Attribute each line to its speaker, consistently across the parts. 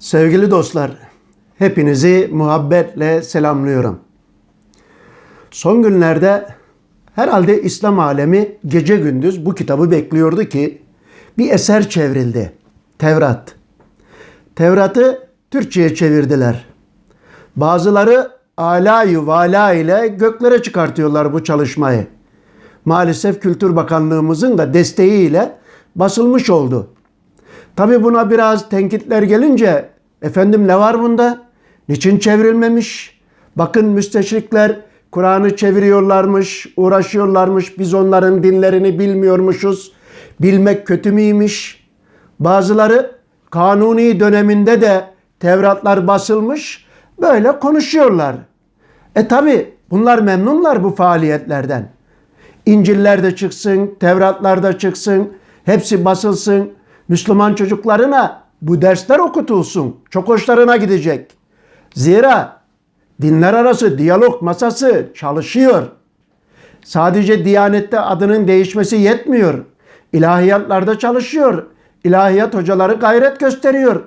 Speaker 1: Sevgili dostlar, hepinizi muhabbetle selamlıyorum. Son günlerde herhalde İslam alemi gece gündüz bu kitabı bekliyordu ki bir eser çevrildi. Tevrat. Tevrat'ı Türkçe'ye çevirdiler. Bazıları alayı vala ile göklere çıkartıyorlar bu çalışmayı. Maalesef Kültür Bakanlığımızın da desteğiyle basılmış oldu. Tabi buna biraz tenkitler gelince efendim ne var bunda? Niçin çevrilmemiş? Bakın müsteşrikler Kur'an'ı çeviriyorlarmış, uğraşıyorlarmış. Biz onların dinlerini bilmiyormuşuz. Bilmek kötü müymiş? Bazıları kanuni döneminde de Tevratlar basılmış. Böyle konuşuyorlar. E tabi bunlar memnunlar bu faaliyetlerden. İnciller de çıksın, Tevratlar da çıksın, hepsi basılsın. Müslüman çocuklarına bu dersler okutulsun. Çok hoşlarına gidecek. Zira dinler arası diyalog masası çalışıyor. Sadece Diyanet'te adının değişmesi yetmiyor. İlahiyatlarda çalışıyor. İlahiyat hocaları gayret gösteriyor.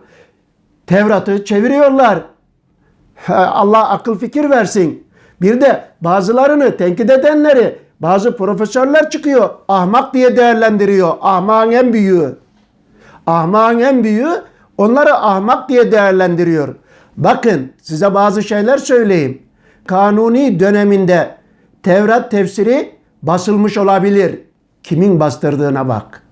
Speaker 1: Tevrat'ı çeviriyorlar. Allah akıl fikir versin. Bir de bazılarını tenkit edenleri bazı profesörler çıkıyor. Ahmak diye değerlendiriyor. Ahmakın en büyüğü. Ahmakın en büyüğü onları ahmak diye değerlendiriyor. Bakın size bazı şeyler söyleyeyim. Kanuni döneminde Tevrat tefsiri basılmış olabilir. Kimin bastırdığına bak.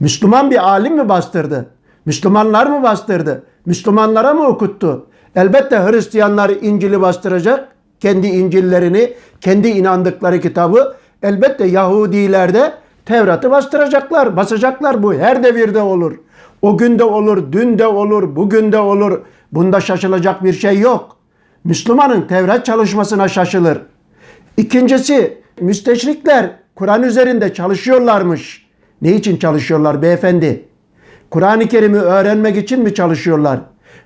Speaker 1: Müslüman bir alim mi bastırdı? Müslümanlar mı bastırdı? Müslümanlara mı okuttu? Elbette Hristiyanlar İncil'i bastıracak. Kendi İncil'lerini, kendi inandıkları kitabı. Elbette Yahudiler de Tevrat'ı bastıracaklar, basacaklar. Bu her devirde olur. O günde olur, dün de olur, bugün de olur. Bunda şaşılacak bir şey yok. Müslümanın Tevrat çalışmasına şaşılır. İkincisi, müsteşrikler Kur'an üzerinde çalışıyorlarmış. Ne için çalışıyorlar beyefendi? Kur'an-ı Kerim'i öğrenmek için mi çalışıyorlar?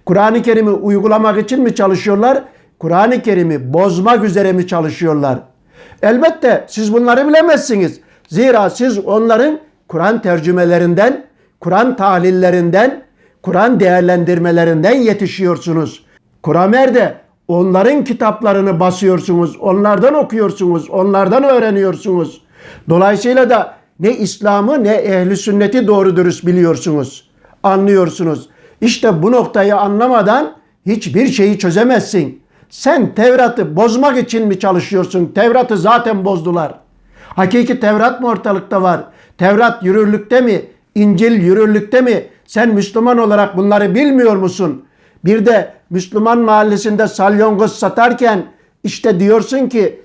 Speaker 1: Kur'an-ı Kerim'i uygulamak için mi çalışıyorlar? Kur'an-ı Kerim'i bozmak üzere mi çalışıyorlar? Elbette siz bunları bilemezsiniz. Zira siz onların Kur'an tercümelerinden, Kur'an tahlillerinden, Kur'an değerlendirmelerinden yetişiyorsunuz. Kuramer'de onların kitaplarını basıyorsunuz, onlardan okuyorsunuz, onlardan öğreniyorsunuz. Dolayısıyla da ne İslam'ı ne ehli sünneti doğru dürüst biliyorsunuz, anlıyorsunuz. İşte bu noktayı anlamadan hiçbir şeyi çözemezsin. Sen Tevrat'ı bozmak için mi çalışıyorsun? Tevrat'ı zaten bozdular. Hakiki Tevrat mı ortalıkta var? Tevrat yürürlükte mi? İncil yürürlükte mi? Sen Müslüman olarak bunları bilmiyor musun? Bir de Müslüman mahallesinde salyongoz satarken işte diyorsun ki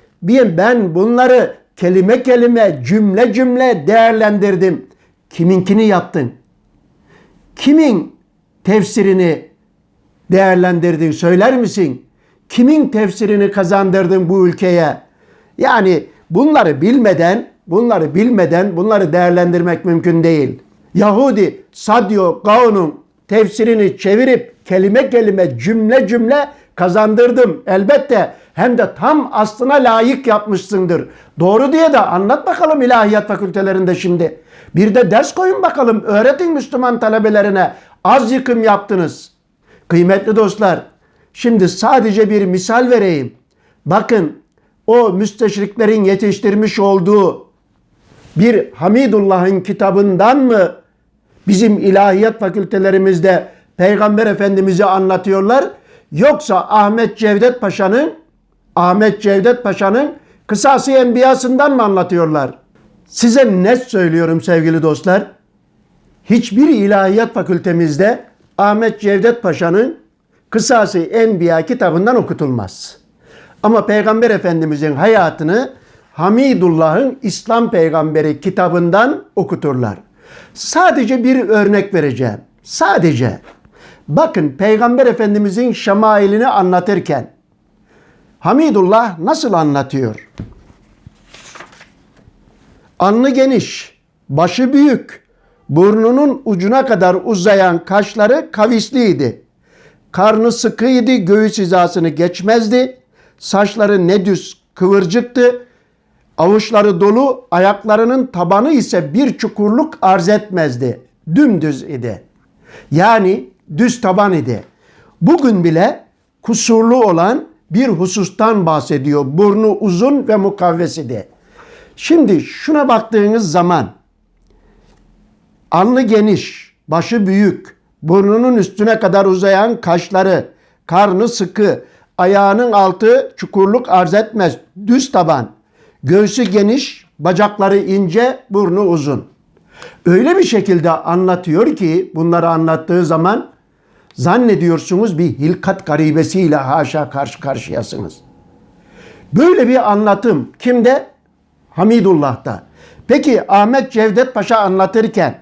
Speaker 1: ben bunları kelime kelime, cümle cümle değerlendirdim. Kiminkini yaptın? Kimin tefsirini değerlendirdin söyler misin? Kimin tefsirini kazandırdın bu ülkeye? Yani bunları bilmeden, bunları bilmeden bunları değerlendirmek mümkün değil. Yahudi Sadio Gaon'un tefsirini çevirip kelime kelime cümle cümle kazandırdım. Elbette hem de tam aslına layık yapmışsındır. Doğru diye de anlat bakalım ilahiyat fakültelerinde şimdi. Bir de ders koyun bakalım. Öğretin Müslüman talebelerine. Az yıkım yaptınız. Kıymetli dostlar, şimdi sadece bir misal vereyim. Bakın o müsteşriklerin yetiştirmiş olduğu bir Hamidullah'ın kitabından mı bizim ilahiyat fakültelerimizde Peygamber Efendimiz'i anlatıyorlar? Yoksa Ahmet Cevdet Paşa'nın Ahmet Cevdet Paşa'nın Kısası Enbiyasından mı anlatıyorlar? Size net söylüyorum sevgili dostlar. Hiçbir ilahiyat fakültemizde Ahmet Cevdet Paşa'nın Kısası Enbiya kitabından okutulmaz. Ama Peygamber Efendimizin hayatını Hamidullah'ın İslam Peygamberi kitabından okuturlar. Sadece bir örnek vereceğim. Sadece. Bakın Peygamber Efendimizin şemailini anlatırken Hamidullah nasıl anlatıyor? Alnı geniş, başı büyük, burnunun ucuna kadar uzayan kaşları kavisliydi. Karnı sıkıydı, göğüs hizasını geçmezdi. Saçları ne düz kıvırcıktı. Avuçları dolu, ayaklarının tabanı ise bir çukurluk arz etmezdi. Dümdüz idi. Yani düz taban idi. bugün bile kusurlu olan bir husustan bahsediyor. Burnu uzun ve mukavvesi de. Şimdi şuna baktığınız zaman alnı geniş, başı büyük, burnunun üstüne kadar uzayan kaşları, karnı sıkı, ayağının altı çukurluk arz etmez, düz taban, göğsü geniş, bacakları ince, burnu uzun. Öyle bir şekilde anlatıyor ki bunları anlattığı zaman zannediyorsunuz bir hilkat garibesiyle haşa karşı karşıyasınız. Böyle bir anlatım kimde? Hamidullah'ta. Peki Ahmet Cevdet Paşa anlatırken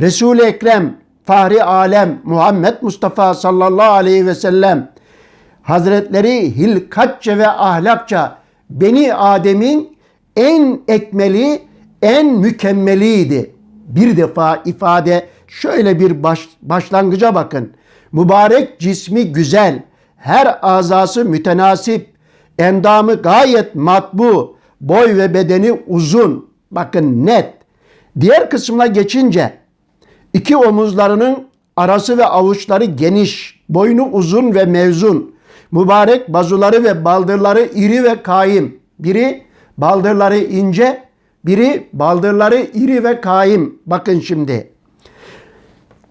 Speaker 1: Resul-i Ekrem Fahri Alem Muhammed Mustafa sallallahu aleyhi ve sellem Hazretleri hilkatça ve ahlakça Beni Adem'in en ekmeli, en mükemmeliydi. Bir defa ifade şöyle bir baş, başlangıca bakın. Mübarek cismi güzel, her azası mütenasip, endamı gayet matbu, boy ve bedeni uzun. Bakın net. Diğer kısmına geçince iki omuzlarının arası ve avuçları geniş, boynu uzun ve mevzun. Mübarek bazuları ve baldırları iri ve kaim. Biri baldırları ince, biri baldırları iri ve kaim. Bakın şimdi.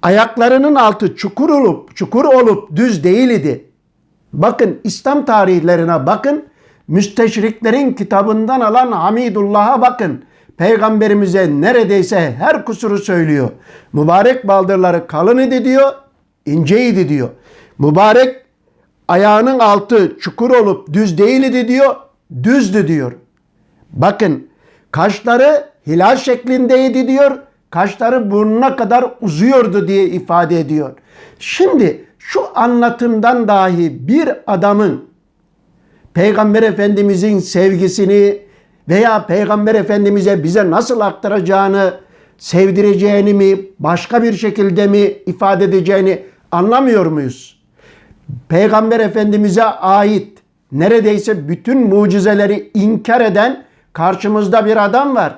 Speaker 1: Ayaklarının altı çukur olup çukur olup düz değil idi. Bakın İslam tarihlerine bakın. Müsteşriklerin kitabından alan Hamidullah'a bakın. Peygamberimize neredeyse her kusuru söylüyor. Mübarek baldırları kalın idi diyor, inceydi diyor. Mübarek ayağının altı çukur olup düz değil idi diyor, düzdü diyor. Bakın kaşları hilal şeklindeydi diyor. Kaşları burnuna kadar uzuyordu diye ifade ediyor. Şimdi şu anlatımdan dahi bir adamın Peygamber Efendimizin sevgisini veya Peygamber Efendimiz'e bize nasıl aktaracağını, sevdireceğini mi, başka bir şekilde mi ifade edeceğini anlamıyor muyuz? Peygamber Efendimiz'e ait neredeyse bütün mucizeleri inkar eden karşımızda bir adam var.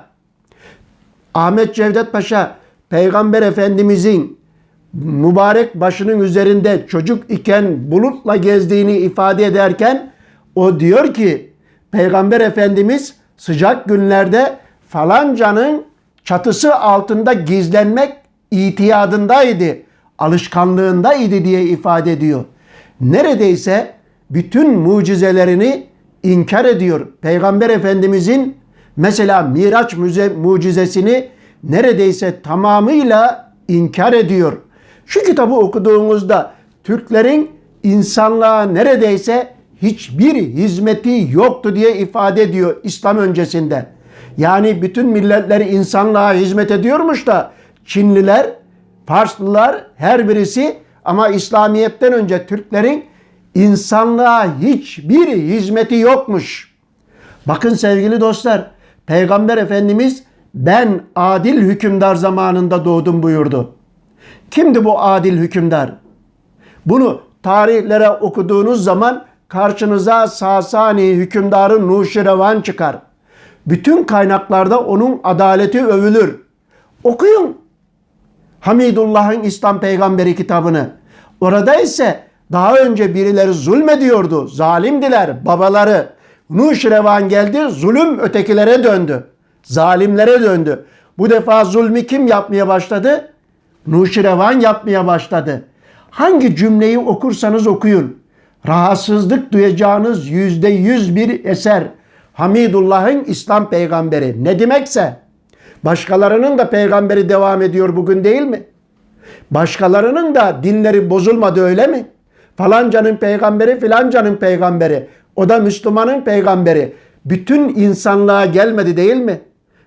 Speaker 1: Ahmet Cevdet Paşa Peygamber Efendimizin mübarek başının üzerinde çocuk iken bulutla gezdiğini ifade ederken o diyor ki Peygamber Efendimiz sıcak günlerde falancanın çatısı altında gizlenmek itiyadındaydı, alışkanlığındaydı diye ifade ediyor. Neredeyse bütün mucizelerini inkar ediyor. Peygamber Efendimizin mesela Miraç müze, mucizesini neredeyse tamamıyla inkar ediyor. Şu kitabı okuduğumuzda Türklerin insanlığa neredeyse hiçbir hizmeti yoktu diye ifade ediyor İslam öncesinde. Yani bütün milletler insanlığa hizmet ediyormuş da Çinliler, Farslılar her birisi ama İslamiyet'ten önce Türklerin insanlığa hiçbir hizmeti yokmuş. Bakın sevgili dostlar, Peygamber Efendimiz ben adil hükümdar zamanında doğdum buyurdu. Kimdi bu adil hükümdar? Bunu tarihlere okuduğunuz zaman karşınıza Sasani hükümdarı Nuşirevan çıkar. Bütün kaynaklarda onun adaleti övülür. Okuyun. Hamidullah'ın İslam Peygamberi kitabını. Orada ise daha önce birileri zulmediyordu. Zalimdiler babaları. Nuşirevan geldi zulüm ötekilere döndü. Zalimlere döndü. Bu defa zulmü kim yapmaya başladı? Nuşirevan yapmaya başladı. Hangi cümleyi okursanız okuyun. Rahatsızlık duyacağınız yüzde yüz bir eser. Hamidullah'ın İslam peygamberi. Ne demekse başkalarının da peygamberi devam ediyor bugün değil mi? Başkalarının da dinleri bozulmadı öyle mi? Falancanın peygamberi filancanın peygamberi. O da Müslümanın peygamberi. Bütün insanlığa gelmedi değil mi?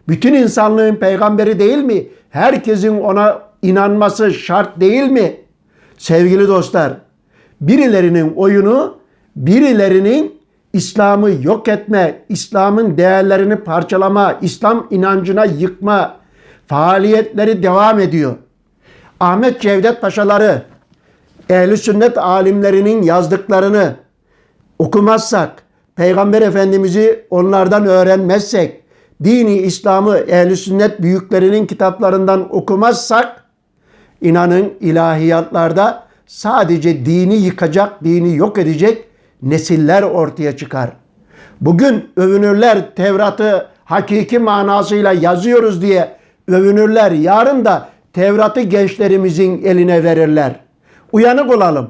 Speaker 1: Bütün insanlığın peygamberi değil mi? Herkesin ona inanması şart değil mi? Sevgili dostlar, birilerinin oyunu, birilerinin İslam'ı yok etme, İslam'ın değerlerini parçalama, İslam inancına yıkma faaliyetleri devam ediyor. Ahmet Cevdet Paşaları, ehli sünnet alimlerinin yazdıklarını okumazsak, Peygamber Efendimiz'i onlardan öğrenmezsek, dini İslam'ı ehli sünnet büyüklerinin kitaplarından okumazsak, inanın ilahiyatlarda sadece dini yıkacak, dini yok edecek nesiller ortaya çıkar. Bugün övünürler Tevrat'ı hakiki manasıyla yazıyoruz diye övünürler. Yarın da Tevrat'ı gençlerimizin eline verirler. Uyanık olalım.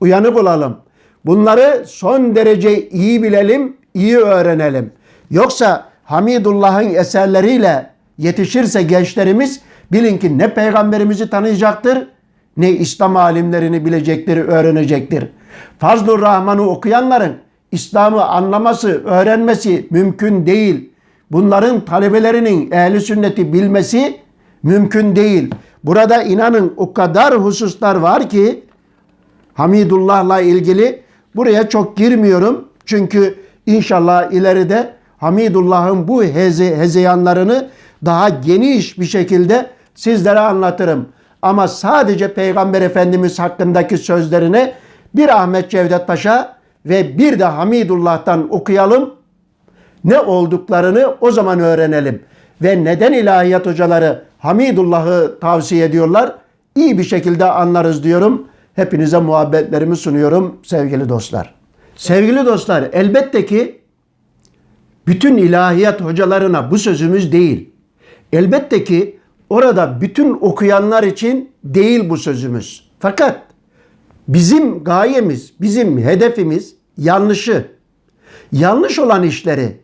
Speaker 1: Uyanık olalım. Bunları son derece iyi bilelim, iyi öğrenelim. Yoksa Hamidullah'ın eserleriyle yetişirse gençlerimiz bilin ki ne peygamberimizi tanıyacaktır ne İslam alimlerini bilecektir, öğrenecektir. Fazlur Rahman'ı okuyanların İslam'ı anlaması, öğrenmesi mümkün değil. Bunların talebelerinin ehli sünneti bilmesi mümkün değil. Burada inanın o kadar hususlar var ki Hamidullah'la ilgili buraya çok girmiyorum. Çünkü inşallah ileride Hamidullah'ın bu heze, hezeyanlarını daha geniş bir şekilde sizlere anlatırım. Ama sadece Peygamber Efendimiz hakkındaki sözlerine bir Ahmet Cevdet Paşa ve bir de Hamidullah'tan okuyalım. Ne olduklarını o zaman öğrenelim. Ve neden ilahiyat hocaları Hamidullah'ı tavsiye ediyorlar? İyi bir şekilde anlarız diyorum. Hepinize muhabbetlerimi sunuyorum sevgili dostlar. Sevgili dostlar elbette ki bütün ilahiyat hocalarına bu sözümüz değil. Elbette ki orada bütün okuyanlar için değil bu sözümüz. Fakat bizim gayemiz, bizim hedefimiz yanlışı, yanlış olan işleri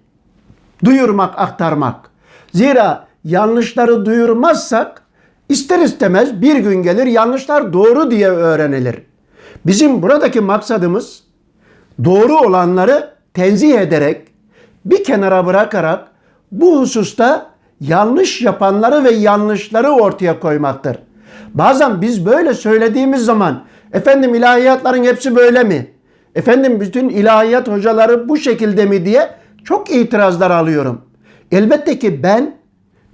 Speaker 1: duyurmak, aktarmak. Zira yanlışları duyurmazsak ister istemez bir gün gelir yanlışlar doğru diye öğrenilir. Bizim buradaki maksadımız doğru olanları tenzih ederek bir kenara bırakarak bu hususta yanlış yapanları ve yanlışları ortaya koymaktır. Bazen biz böyle söylediğimiz zaman efendim ilahiyatların hepsi böyle mi? Efendim bütün ilahiyat hocaları bu şekilde mi diye çok itirazlar alıyorum. Elbette ki ben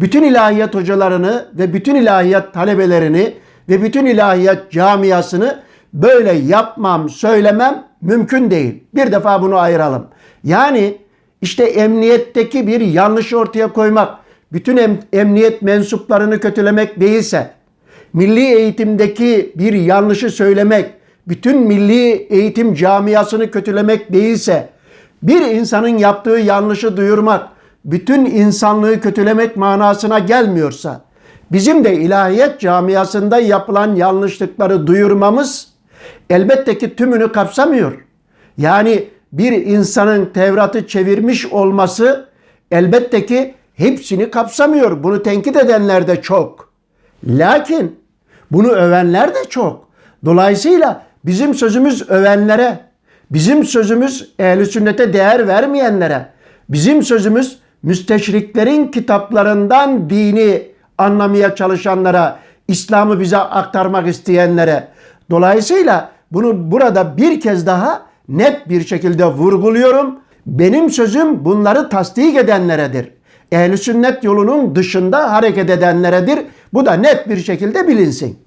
Speaker 1: bütün ilahiyat hocalarını ve bütün ilahiyat talebelerini ve bütün ilahiyat camiasını böyle yapmam, söylemem mümkün değil. Bir defa bunu ayıralım. Yani işte emniyetteki bir yanlışı ortaya koymak, bütün em- emniyet mensuplarını kötülemek değilse, milli eğitimdeki bir yanlışı söylemek, bütün milli eğitim camiasını kötülemek değilse, bir insanın yaptığı yanlışı duyurmak, bütün insanlığı kötülemek manasına gelmiyorsa, bizim de ilahiyat camiasında yapılan yanlışlıkları duyurmamız elbette ki tümünü kapsamıyor. Yani bir insanın Tevrat'ı çevirmiş olması elbette ki hepsini kapsamıyor. Bunu tenkit edenler de çok. Lakin bunu övenler de çok. Dolayısıyla bizim sözümüz övenlere, bizim sözümüz ehli sünnete değer vermeyenlere, bizim sözümüz müsteşriklerin kitaplarından dini anlamaya çalışanlara, İslam'ı bize aktarmak isteyenlere. Dolayısıyla bunu burada bir kez daha net bir şekilde vurguluyorum. Benim sözüm bunları tasdik edenleredir. Ehli sünnet yolunun dışında hareket edenleredir. Bu da net bir şekilde bilinsin.